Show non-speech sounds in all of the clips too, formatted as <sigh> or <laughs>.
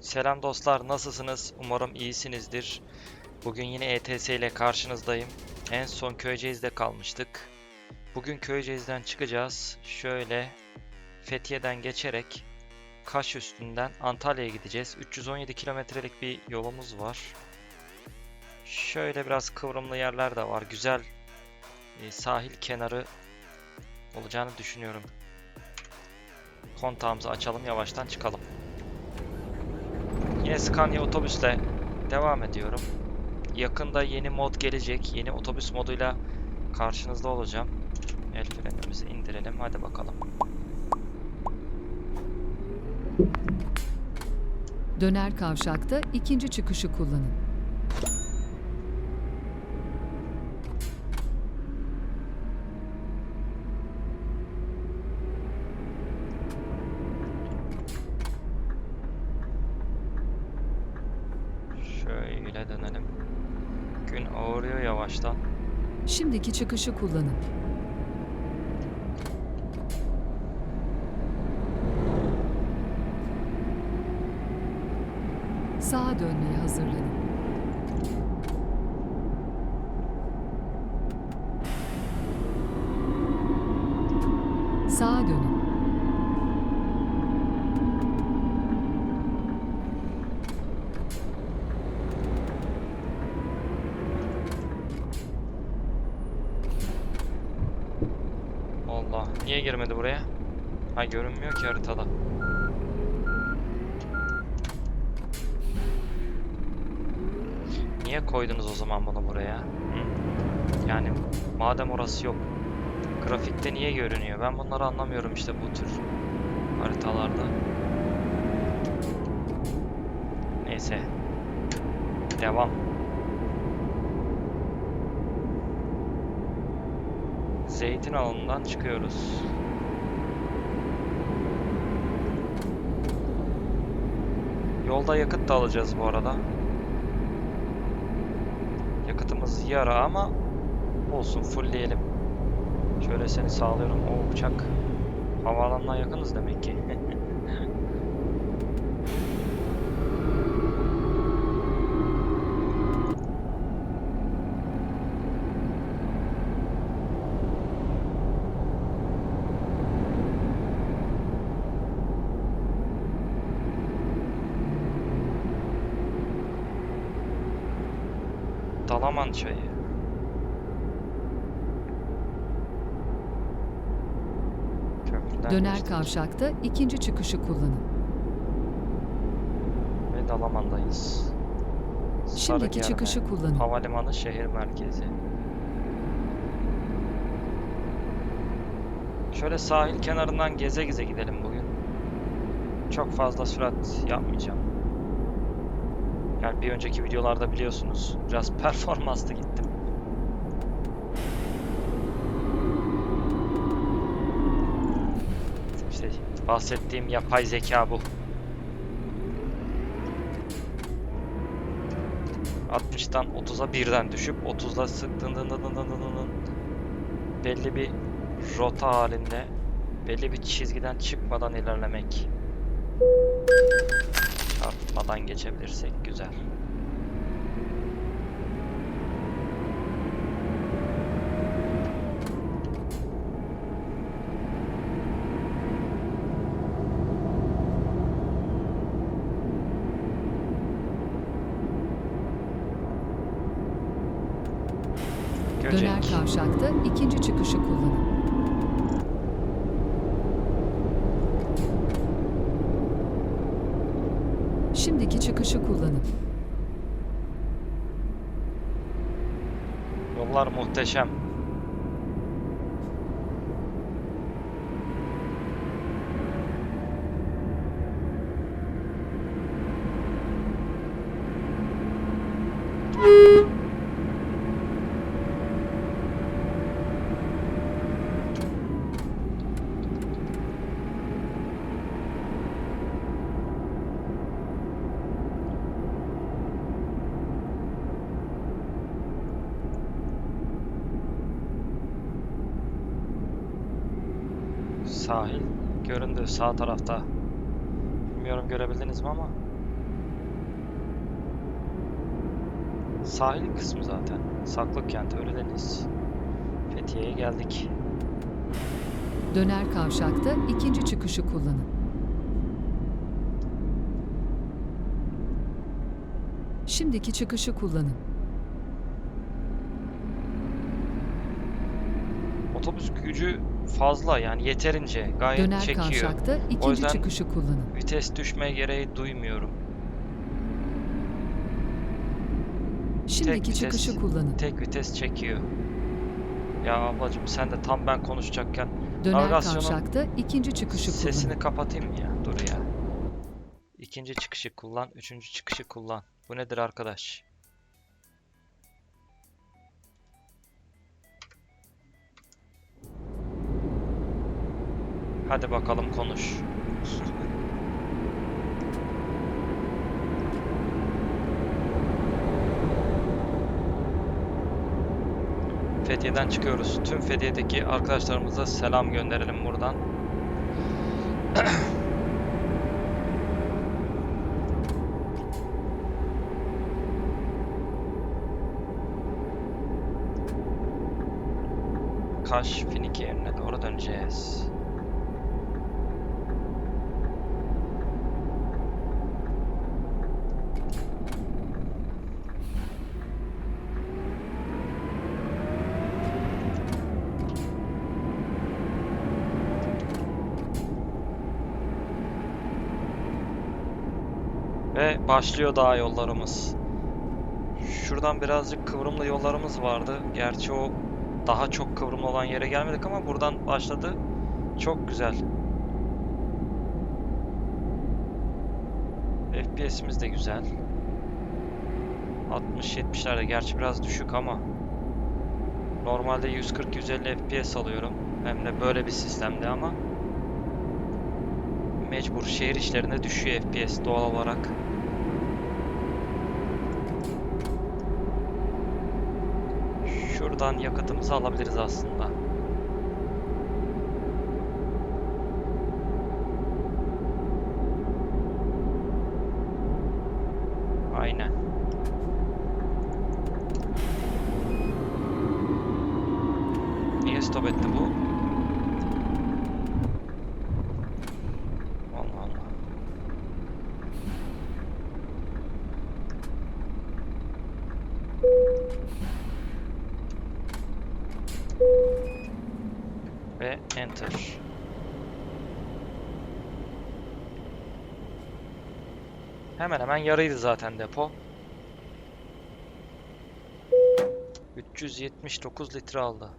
Selam dostlar, nasılsınız? Umarım iyisinizdir. Bugün yine ETS ile karşınızdayım. En son Köyceğiz'de kalmıştık. Bugün Köyceğiz'den çıkacağız. Şöyle Fethiye'den geçerek Kaş üstünden Antalya'ya gideceğiz. 317 kilometrelik bir yolumuz var. Şöyle biraz kıvrımlı yerler de var. Güzel e, sahil kenarı olacağını düşünüyorum. Kontağımızı açalım, yavaştan çıkalım. Yine Scania otobüsle devam ediyorum. Yakında yeni mod gelecek. Yeni otobüs moduyla karşınızda olacağım. El frenimizi indirelim. Hadi bakalım. Döner kavşakta ikinci çıkışı kullanın. Şöyle dönelim. Gün ağırıyor yavaştan. Şimdiki çıkışı kullanın. Sağa dönmeye hazırlanın. Sağa dönün. Allah. Niye girmedi buraya? Ha görünmüyor ki haritada. Niye koydunuz o zaman bunu buraya? Hı? Yani madem orası yok. Grafikte niye görünüyor? Ben bunları anlamıyorum işte bu tür haritalarda. Neyse. Devam. Zeytin alanından çıkıyoruz. Yolda yakıt da alacağız bu arada. Yakıtımız yara ama olsun fullleyelim. Şöyle seni sağlıyorum. O uçak havaalanına yakınız demek ki. <laughs> Dalaman çayı. Köprüden Döner geçtik kavşakta ikinci çıkışı kullanın. Ve Dalaman'dayız. Şimdiki Sarıgerme çıkışı kullanın. Havalimanı şehir merkezi. Şöyle sahil kenarından geze geze gidelim bugün. Çok fazla sürat yapmayacağım. Yani bir önceki videolarda biliyorsunuz biraz <laughs> performanslı gittim. İşte bahsettiğim yapay zeka bu. 60'tan 30'a birden düşüp 30'la sıktığın dın dın dın dın dın dın belli bir rota halinde belli bir çizgiden çıkmadan ilerlemek. Çarpmadan geçebilirsek güzel. Göcek. Döner kavşakta ikinci çıkışı kullanın. Şimdiki çıkışı kullanın. Yollar muhteşem. sahil göründü sağ tarafta. Bilmiyorum görebildiniz mi ama. Sahil kısmı zaten. Saklık kenti öyle deniz. Fethiye'ye geldik. Döner kavşakta ikinci çıkışı kullanın. Şimdiki çıkışı kullanın. Otobüs gücü fazla yani yeterince gayet Döner çekiyor. kavşakta ikinci yüzden- çıkışı kullanın. Vites düşme gereği duymuyorum. Şimdiki vites- çıkışı kullanın. Tek vites çekiyor. Ya ablacığım sen de tam ben konuşacakken Döner navigasyonun kavşakta ikinci çıkışı sesini kullanın. kapatayım mı ya? Dur ya. İkinci çıkışı kullan, üçüncü çıkışı kullan. Bu nedir arkadaş? Hadi bakalım konuş. Fethiye'den çıkıyoruz. Tüm Fethiye'deki arkadaşlarımıza selam gönderelim buradan. Kaş Finike yerine doğru döneceğiz. Ve başlıyor dağ yollarımız. Şuradan birazcık kıvrımlı yollarımız vardı. Gerçi o daha çok kıvrımlı olan yere gelmedik ama buradan başladı. Çok güzel. FPS'imiz de güzel. 60-70'lerde gerçi biraz düşük ama normalde 140-150 FPS alıyorum. Hem de böyle bir sistemde ama mecbur şehir içlerinde düşüyor FPS doğal olarak. Şuradan yakıtımızı alabiliriz aslında. Aynen. Niye stop etti bu? Allah Allah. Ve enter. Hemen hemen yarıydı zaten depo. 379 litre aldı.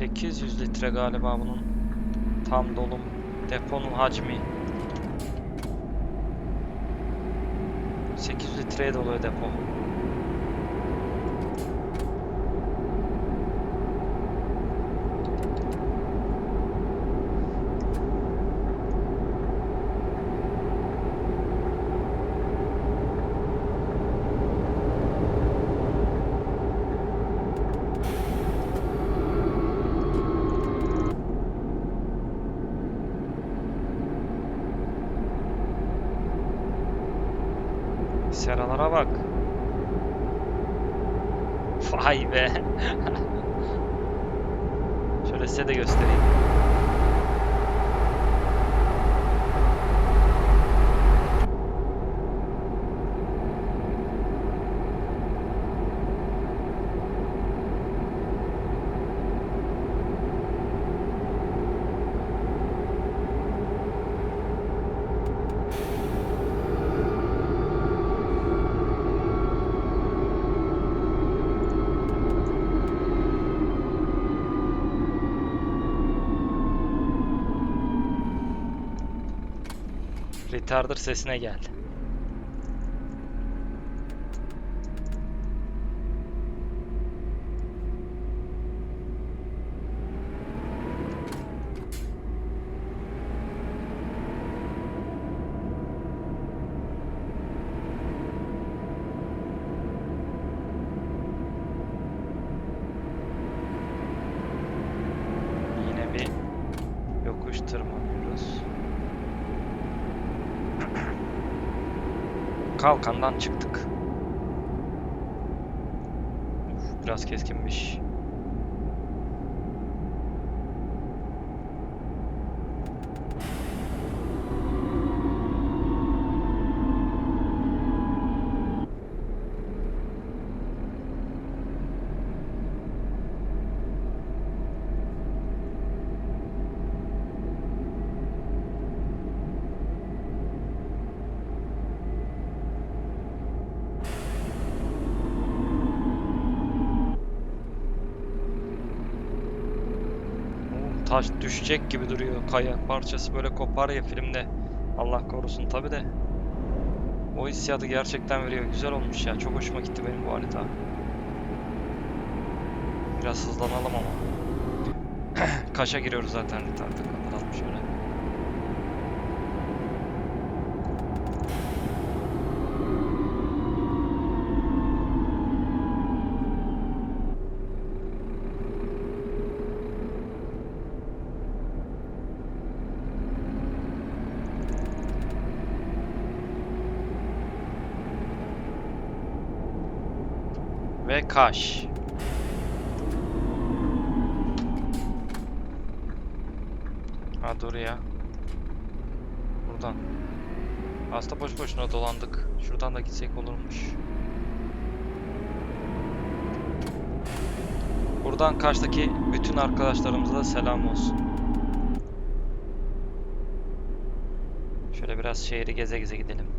...800 litre galiba bunun... ...tam dolum... ...deponun hacmi... ...800 litreye doluyor depo. Seralara bak. Vay be. <laughs> Şöyle size de göstereyim. Retarder sesine gel. Kalkandan çıktık. Biraz keskinmiş. Taş düşecek gibi duruyor. Kaya parçası böyle kopar ya filmde. Allah korusun tabi de. O hissiyatı gerçekten veriyor. Güzel olmuş ya. Çok hoşuma gitti benim bu harita. Biraz hızlanalım ama. <clears throat> Kaş'a giriyoruz zaten retarda. Kapatalım şöyle. Ve Kaş. Ha dur ya. Buradan. Aslında boş boşuna dolandık. Şuradan da gitsek olurmuş. Buradan karşıdaki bütün arkadaşlarımıza da selam olsun. Şöyle biraz şehri geze geze gidelim.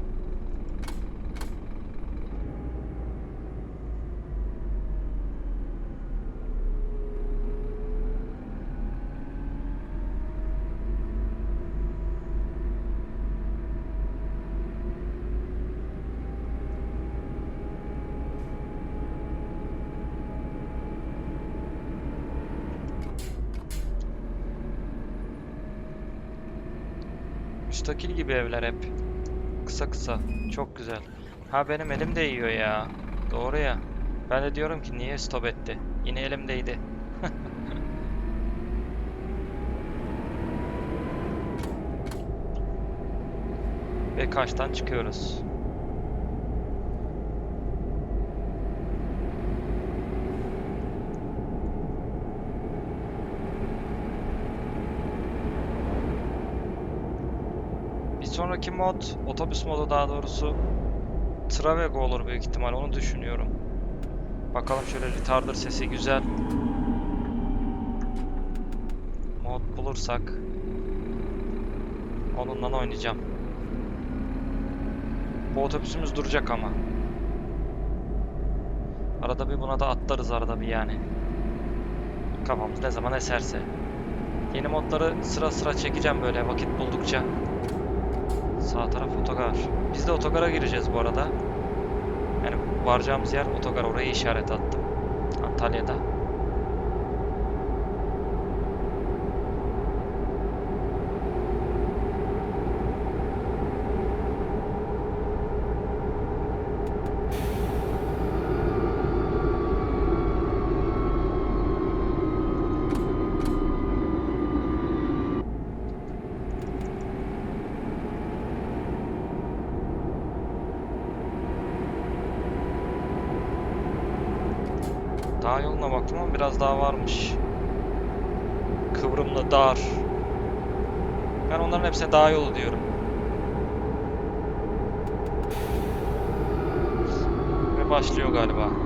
Müstakil gibi evler hep. Kısa kısa. Çok güzel. Ha benim elim değiyor ya. Doğru ya. Ben de diyorum ki niye stop etti? Yine elimdeydi. <laughs> Ve kaçtan çıkıyoruz. Bir sonraki mod, otobüs modu daha doğrusu Travego olur büyük ihtimal onu düşünüyorum. Bakalım şöyle retarder sesi güzel. Mod bulursak onunla oynayacağım. Bu otobüsümüz duracak ama. Arada bir buna da atlarız arada bir yani. Kafamız ne zaman eserse. Yeni modları sıra sıra çekeceğim böyle vakit buldukça. Sağ taraf otogar. Biz de otogara gireceğiz bu arada. Yani varacağımız yer otogar. Orayı işaret attım. Antalya'da. Dağ yoluna baktım ama biraz daha varmış. Kıvrımlı, dar. Ben onların hepsine dağ yolu diyorum. Ve başlıyor galiba.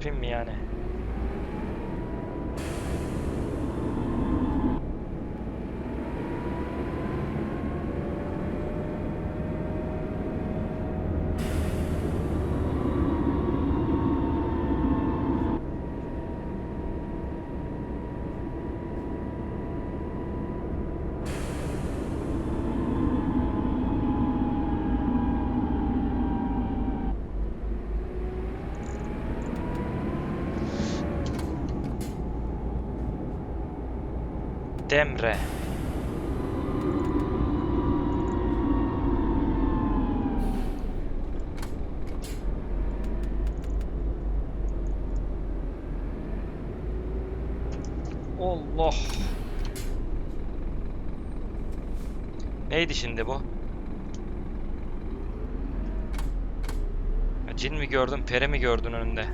Film yani. Demre. Allah. Neydi şimdi bu? Cin mi gördün, peri mi gördün önünde?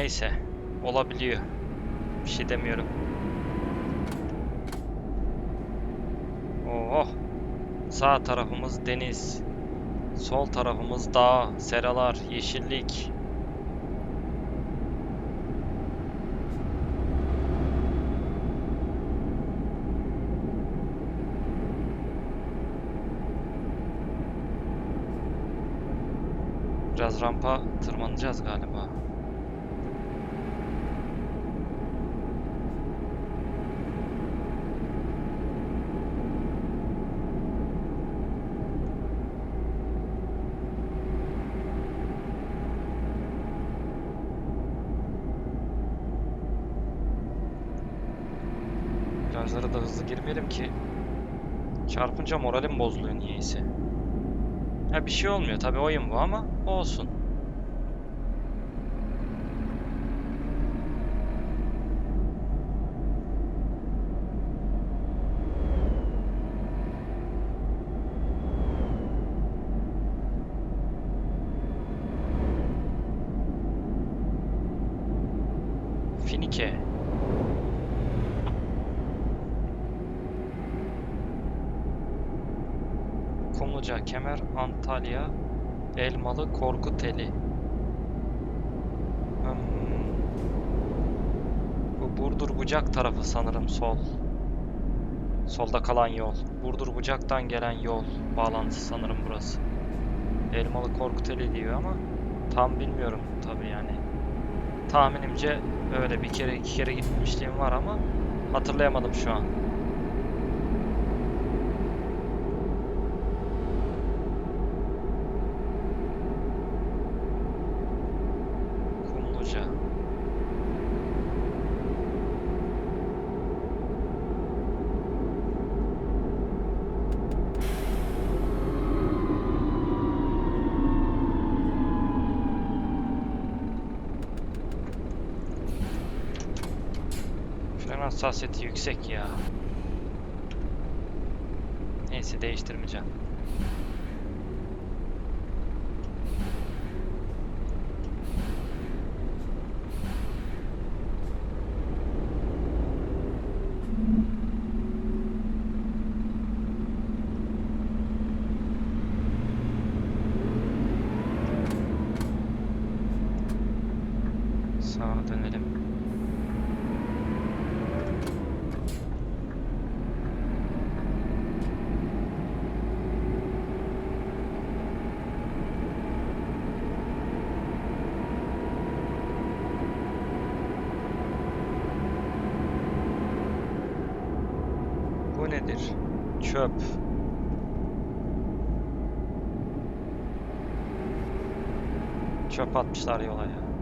Neyse, olabiliyor. Bir şey demiyorum. Oh, sağ tarafımız deniz. Sol tarafımız dağ, seralar, yeşillik. Biraz rampa tırmanacağız galiba. Virajlara da hızlı girmeyelim ki çarpınca moralim bozuluyor niyeyse. Ha bir şey olmuyor tabii oyun bu ama olsun. Antalya, Elmalı, Korkuteli. Hmm. Bu Burdur Bucak tarafı sanırım sol. Solda kalan yol. Burdur Bucak'tan gelen yol bağlantısı sanırım burası. Elmalı Korkuteli diyor ama tam bilmiyorum tabii yani. Tahminimce öyle bir kere iki kere gitmişliğim var ama hatırlayamadım şu an. Hassasiyeti yüksek ya. Neyse değiştirmeyeceğim. Sağa dönelim. Bu nedir? Çöp. Çöp yola ya.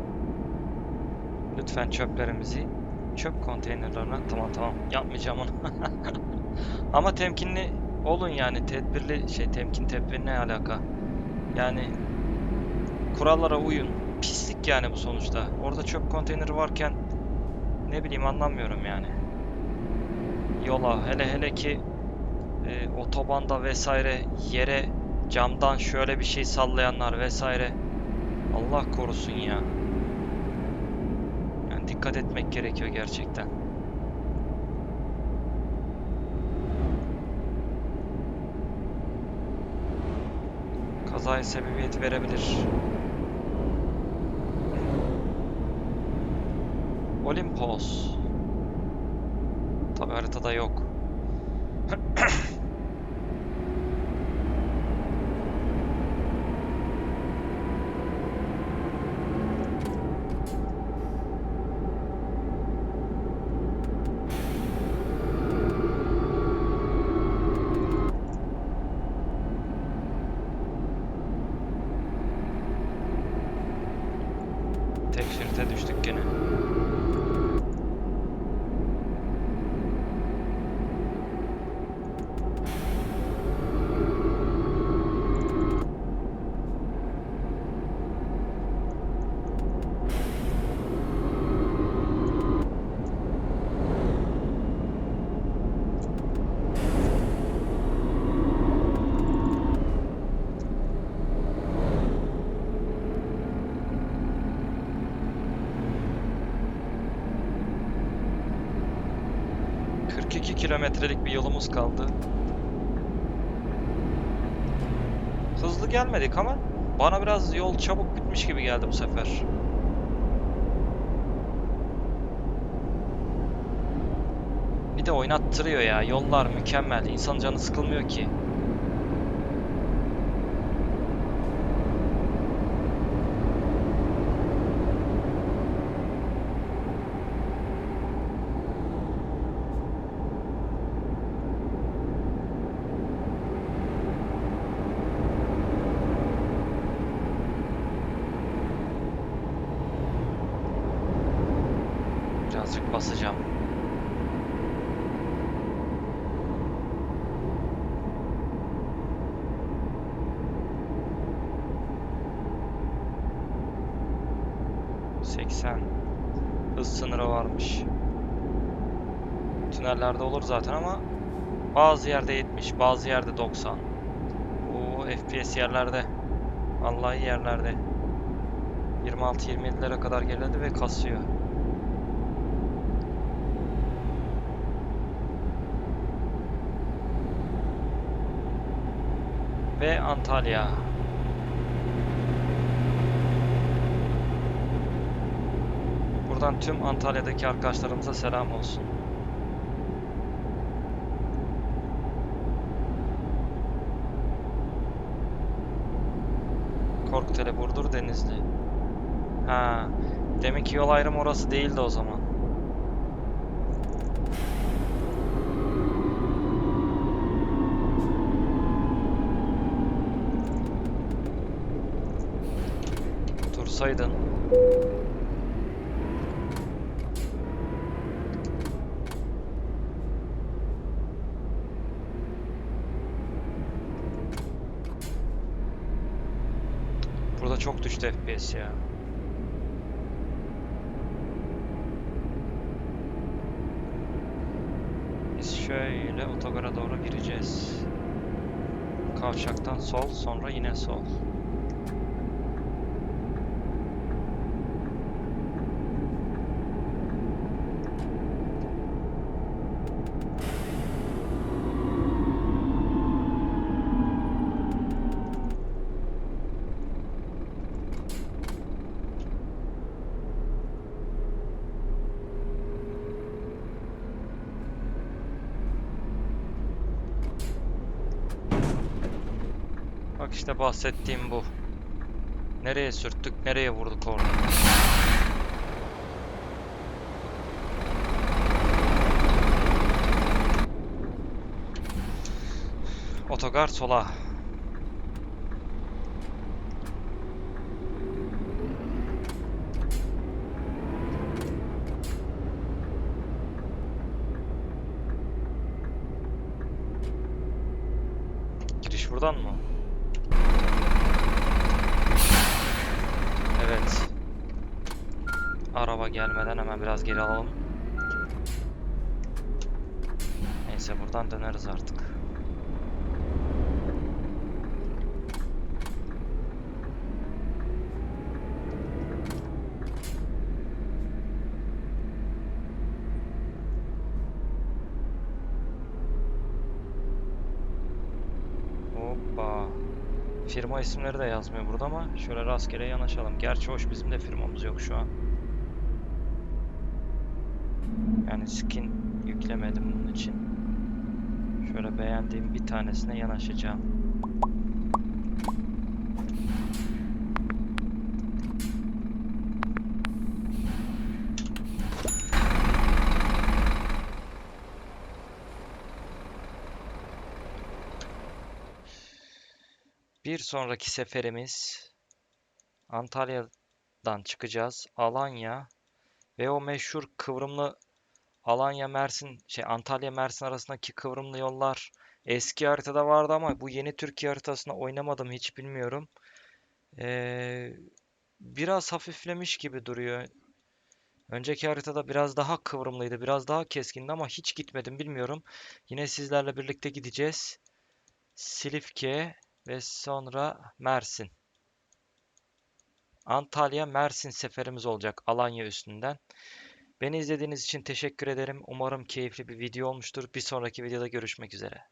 Lütfen çöplerimizi çöp konteynerlerine tamam tamam yapmayacağım onu. <laughs> Ama temkinli olun yani tedbirli şey temkin tedbir ne alaka? Yani kurallara uyun. Pislik yani bu sonuçta. Orada çöp konteyneri varken ne bileyim anlamıyorum yani. Yola hele hele ki e, otobanda vesaire yere camdan şöyle bir şey sallayanlar vesaire. Allah korusun ya. Yani dikkat etmek gerekiyor gerçekten. kazaya sebebiyet verebilir. Olimpos. Tabi haritada yok. ...42 kilometrelik bir yolumuz kaldı. Hızlı gelmedik ama... ...bana biraz yol çabuk bitmiş gibi geldi bu sefer. Bir de oynattırıyor ya. Yollar mükemmel. İnsan canı sıkılmıyor ki. Birazcık basacağım. ...80... ...hız sınırı varmış. Tünellerde olur zaten ama... ...bazı yerde 70, bazı yerde 90. O FPS yerlerde. Vallahi yerlerde. 26-27'lere kadar geldi ve kasıyor. Ve Antalya. Buradan tüm Antalya'daki arkadaşlarımıza selam olsun. Korkuteli, Burdur, Denizli. Ha, demek ki yol ayrımı orası değildi o zaman. Dursaydın. Burada çok düştü FPS ya. Biz şöyle otogara doğru gireceğiz. Kavşaktan sol, sonra yine sol. Bak işte bahsettiğim bu. Nereye sürttük, nereye vurduk orada. Otogar sola. Araba gelmeden hemen biraz geri alalım. Neyse buradan döneriz artık. Firma isimleri de yazmıyor burada ama şöyle rastgele yanaşalım. Gerçi hoş bizim de firmamız yok şu an. Yani skin yüklemedim bunun için. Şöyle beğendiğim bir tanesine yanaşacağım. Bir sonraki seferimiz Antalya'dan çıkacağız. Alanya ve o meşhur kıvrımlı Alanya Mersin şey Antalya Mersin arasındaki kıvrımlı yollar eski haritada vardı ama bu yeni Türkiye haritasında oynamadım hiç bilmiyorum. Ee, biraz hafiflemiş gibi duruyor. Önceki haritada biraz daha kıvrımlıydı, biraz daha keskindi ama hiç gitmedim bilmiyorum. Yine sizlerle birlikte gideceğiz. Silifke ve sonra Mersin. Antalya Mersin seferimiz olacak Alanya üstünden. Beni izlediğiniz için teşekkür ederim. Umarım keyifli bir video olmuştur. Bir sonraki videoda görüşmek üzere.